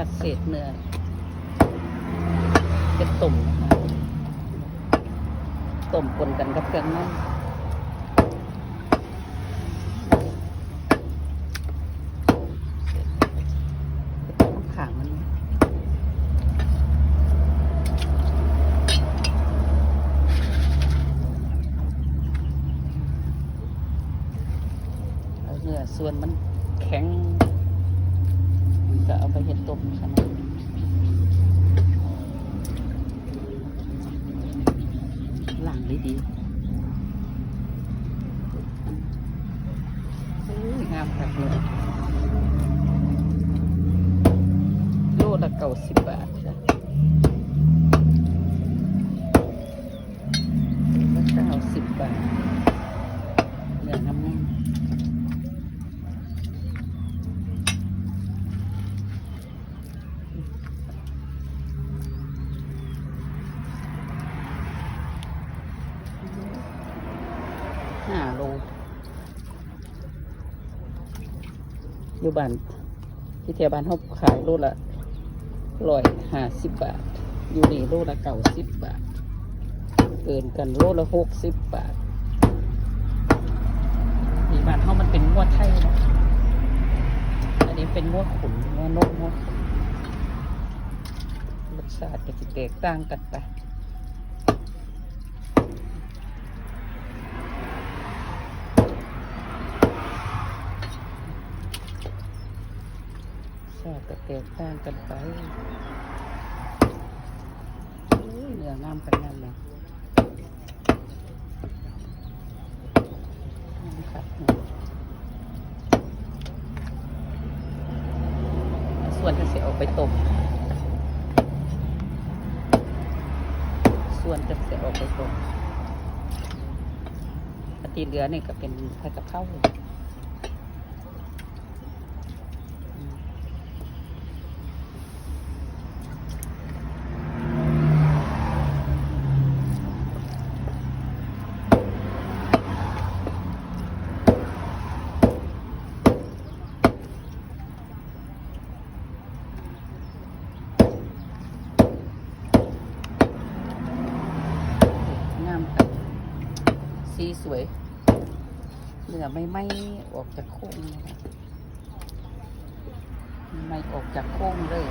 คัดเศษเนื้อเป็นตุ่มนะคะต้มปนกันกับเครื่องนขางมันเอาเนื้อส่วนมันแข็ง ก็เอาไปเห็ดต้มใช่ไหมหลังดีดีงามแบบเลยโลละเก้าสิบบาทจ้ะละเก้าสิบบาทเนื้องามๆ ห้าโลอยู่บ้านที่เทียบ้านเขาขายโลละร้อยห้าสิบบาท อยู่นี่โลละเก้าสิบบาท เกินกันโลละหกสิบบาทที่บ้านเขามันเป็นงวดไทยเนาะอันนี้เป็นงวดขุนงวดนกงวดขุนรสชาติก็จะแตกต่างกันไป ชาติก็ แตกต่างกันไปอุ้ยเนื้องามกันนั่นเลยนี่ครับส่วนจะเสียออกไปต้มส่วนจะเสียออกไปต้มปฏิเหลือนี่ก็เป็นไข่กับข้าวเลยอืม งามค่ะ สีสวยเนื้อไม่ไม่ออกจากโค้งนะคะไม่ออกจากโค้งเลย